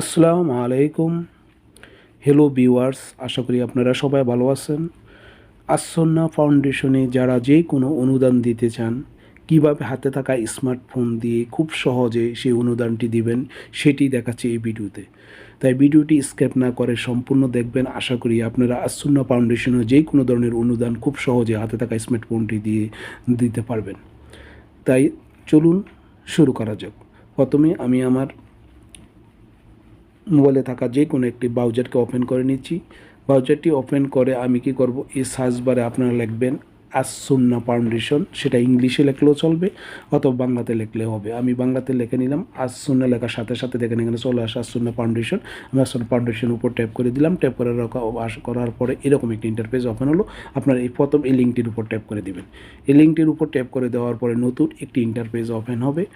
আসসালামু আলাইকুম। Hello viewers আশা করি আপনারা সবাই ভালো আছেন। আসন্না ফাউন্ডেশনে যারা যে কোনো অনুদান দিতে চান, কীভাবে হাতে থাকা স্মার্টফোন দিয়ে খুব সহজে সেই অনুদানটি দিবেন, সেটি দেখাচ্ছে এই ভিডিওতে। তাই ভিডিওটি স্কেপ না করে সম্পূর্ণ দেখবেন। আশা করি আপনারা আসন্না ফাউন্ডেশনে যে কোনো ধরনের অনুদান খুব সহজে হাতে থাকা স্মার্টফোনটি দিয়ে দিতে পারবেন। তাই চলুন শুরু করা যাক। প্রথমে আমি আমার মোবাইলে থাকা যে কোনো একটি ব্রাউজারকে ওপেন করে নিচ্ছি। ব্রাউজারটি ওপেন করে আমি কি করব? এই সার্চ বারে আপনারা লিখবেন আসুন্না ফাউন্ডেশন সেটা ইংলিশে লেখলেও চলবে অথবা বাংলাতে লিখলেও হবে। আমি বাংলাতে লিখে নিলাম আসুন্না লেখার সাথে সাথে দেখেন এখানে চলে আসে আসুন্না ফাউন্ডেশন আমি আসুন্না ফাউন্ডেশন উপর ট্যাপ করে দিলাম। ট্যাপ করে করার পরে এরকম একটি ইন্টারফেস ওপেন হলো। আপনার এই প্রথম এই লিঙ্কটির উপর ট্যাপ করে দিবেন। এই লিঙ্কটির উপর ট্যাপ করে দেওয়ার পরে নতুন একটি ইন্টারফেস ওপেন হবে।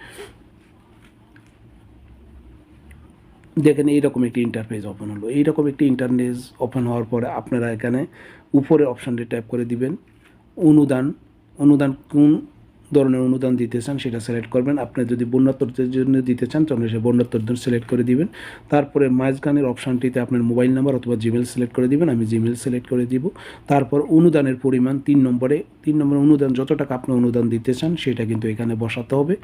দেখেন এইরকম একটি ইন্টারফেস ওপেন হলো। এইরকম একটি ইন্টারনেস ওপেন হওয়ার পরে আপনারা এখানে উপরে অপশানটি ট্যাপ করে দিবেন। অনুদান অনুদান কোন ধরনের অনুদান দিতে চান সেটা সিলেক্ট করবেন। আপনি যদি বন্যাত্মদের জন্য দিতে চান তাহলে সে বন্যাত্মর জন্য সিলেক্ট করে দিবেন। তারপরে মাঝখানের অপশানটিতে আপনার মোবাইল নাম্বার অথবা জিমেল সিলেক্ট করে দিবেন। আমি জিমেল সিলেক্ট করে দিব। তারপর অনুদানের পরিমাণ তিন নম্বরে তিন নম্বরে অনুদান, যত টাকা আপনি অনুদান দিতে চান সেটা কিন্তু এখানে বসাতে হবে।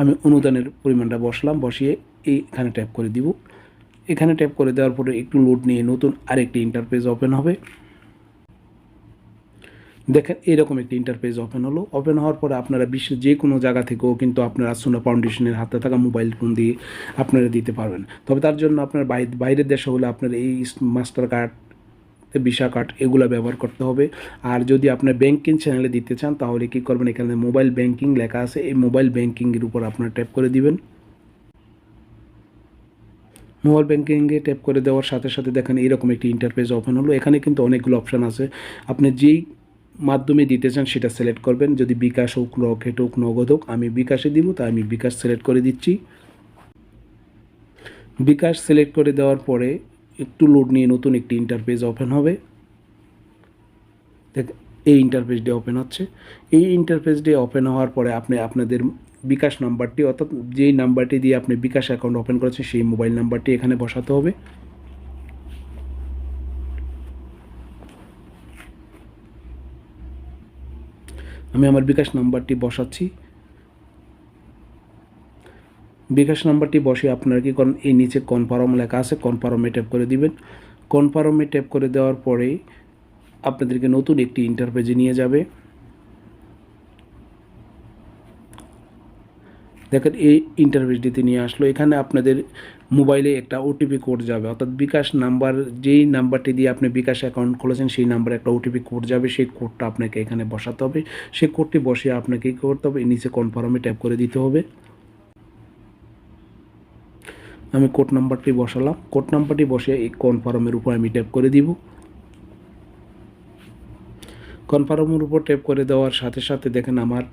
আমি অনুদানের পরিমাণটা বসলাম, বসিয়ে এইখানে ট্যাপ করে দিব। এখানে ট্যাপ করে দেওয়ার পরে একটু লোড নিয়ে নতুন আরেকটি ইন্টারপেজ ওপেন হবে। দেখেন, এরকম একটি ইন্টারপেজ ওপেন হলো। ওপেন হওয়ার পরে আপনারা বিশ্বের যে কোনো জায়গা থেকেও কিন্তু আপনারা সোনা ফাউন্ডেশনের হাতে থাকা মোবাইল ফোন দিয়ে আপনারা দিতে পারবেন। তবে তার জন্য আপনার বাইরে, বাইরের দেশে হলে আপনার এই মাস্টার কার্ড ভিসা কার্ড এগুলো ব্যবহার করতে হবে। আর যদি আপনার ব্যাংকিং চ্যানেলে দিতে চান, তাহলে কী করবেন? এখানে মোবাইল ব্যাংকিং লেখা আছে। এই মোবাইল ব্যাংকিংয়ের উপর আপনারা ট্যাপ করে দিবেন। মোবাইল ব্যাঙ্কিংয়ে ট্যাপ করে দেওয়ার সাথে সাথে দেখেন এরকম একটি ইন্টারফেস ওপেন হলো। এখানে কিন্তু অনেকগুলো অপশান আছে। আপনি যেই মাধ্যমে দিতে চান সেটা সিলেক্ট করবেন। যদি বিকাশ হোক, রকেট হোক, নগদ হোক, আমি বিকাশে দিব, তাই আমি বিকাশ সিলেক্ট করে দিচ্ছি। বিকাশ সিলেক্ট করে দেওয়ার পরে একটু লোড নিয়ে নতুন একটি ইন্টারফেস ওপেন হবে। দেখ, এই ইন্টারফেস ডে ওপেন হচ্ছে। এই ইন্টারফেস ডে ওপেন হওয়ার পরে আপনি আপনাদের বিকাশ নাম্বারটি অর্থাৎ যেই নাম্বারটি দিয়ে আপনি বিকাশ অ্যাকাউন্ট ওপেন করেছেন, সেই মোবাইল নাম্বারটি এখানে বসাতে হবে। আমি আমার বিকাশ নাম্বারটি বসাচ্ছি। বিকাশ নাম্বারটি বসে আপনারা কি করেন, এই নিচে কনফার্ম লেখা আছে কনফার্মে ট্যাপ করে দিবেন। কনফার্মে ট্যাপ করে দেওয়ার পরে আপনাদেরকে নতুন একটি ইন্টারপেজে নিয়ে যাবে। দেখেন এই ইন্টারভিউটিতে নিয়ে আসলো। এখানে আপনাদের মোবাইলে একটা ওটিপি কোড যাবে। অর্থাৎ বিকাশ নাম্বার, যেই নাম্বারটি দিয়ে আপনি বিকাশ অ্যাকাউন্ট খুলেছেন, সেই নাম্বারে একটা ওটিপি কোড যাবে। সেই কোডটা আপনাকে এখানে বসাতে হবে। সেই কোডটি বসিয়ে আপনাকে কী করতে হবে? নিচে কনফার্মে ট্যাপ করে দিতে হবে। আমি কোড নাম্বারটি বসালাম। কোড নাম্বারটি বসে এই কনফার্মের উপর আমি ট্যাপ করে দিব। কনফার্মের উপর ট্যাপ করে দেওয়ার সাথে সাথে দেখেন আমার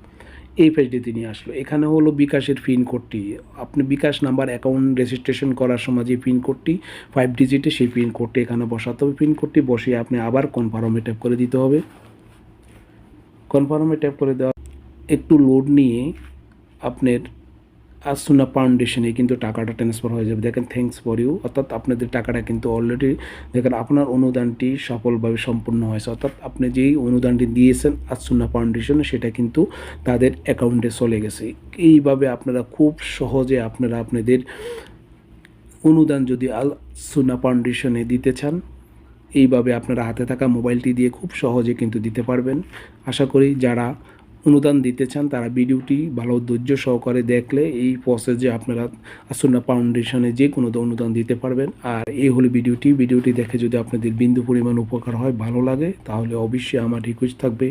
এই পেজটিতে নিয়ে আসলো। এখানে হলো বিকাশের পিন কোডটি আপনি বিকাশ নাম্বার অ্যাকাউন্ট রেজিস্ট্রেশন করার সময় যে পিন কোডটি ফাইভ ডিজিটে সেই পিন কোডটি এখানে বসাতে হবে। পিন কোডটি বসিয়ে আপনি আবার কনফার্মে ট্যাপ করে দিতে হবে। কনফার্মে ট্যাপ করে দেওয়া একটু লোড নিয়ে আপনার আসুনা ফাউন্ডেশনে কিন্তু টাকাটা ট্রান্সফার হয়ে যাবে। দেখেন থ্যাঙ্কস ফর ইউ অর্থাৎ আপনাদের টাকাটা কিন্তু অলরেডি দেখেন, আপনার অনুদানটি সফলভাবে সম্পূর্ণ হয়েছে। অর্থাৎ আপনি যেই অনুদানটি দিয়েছেন আসুনা ফাউন্ডেশনে, সেটা কিন্তু তাদের অ্যাকাউন্টে চলে গেছে। এইভাবে আপনারা খুব সহজে আপনারা আপনাদের অনুদান যদি আল সুনা ফাউন্ডেশনে দিতে চান, এইভাবে আপনারা হাতে থাকা মোবাইলটি দিয়ে খুব সহজে কিন্তু দিতে পারবেন। আশা করি যারা অনুদান দিতে চান, তারা ভিডিওটি ভালো ধৈর্য সহকারে দেখলে এই প্রসেসে আপনারা আসুন্না ফাউন্ডেশনে যে কোনো অনুদান দিতে পারবেন। আর এই হলো ভিডিওটি। ভিডিওটি দেখে যদি আপনাদের বিন্দু পরিমাণ উপকার হয়, ভালো লাগে, তাহলে অবশ্যই আমার রিকোয়েস্ট থাকবে।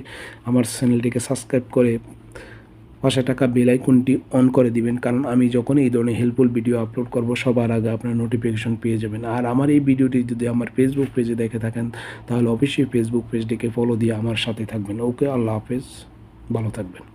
আমার চ্যানেলটিকে সাবস্ক্রাইব করে পাশে টাকা বেল আইকনটি অন করে দিবেন। কারণ আমি যখন এই ধরনের হেল্পফুল ভিডিও আপলোড করব, সবার আগে আপনার নোটিফিকেশন পেয়ে যাবেন। আর আমার এই ভিডিওটি যদি আমার ফেসবুক পেজে দেখে থাকেন, তাহলে অবশ্যই ফেসবুক পেজটিকে ফলো দিয়ে আমার সাথে থাকবেন। ওকে আল্লাহ হাফেজ। ভালো থাকবেন।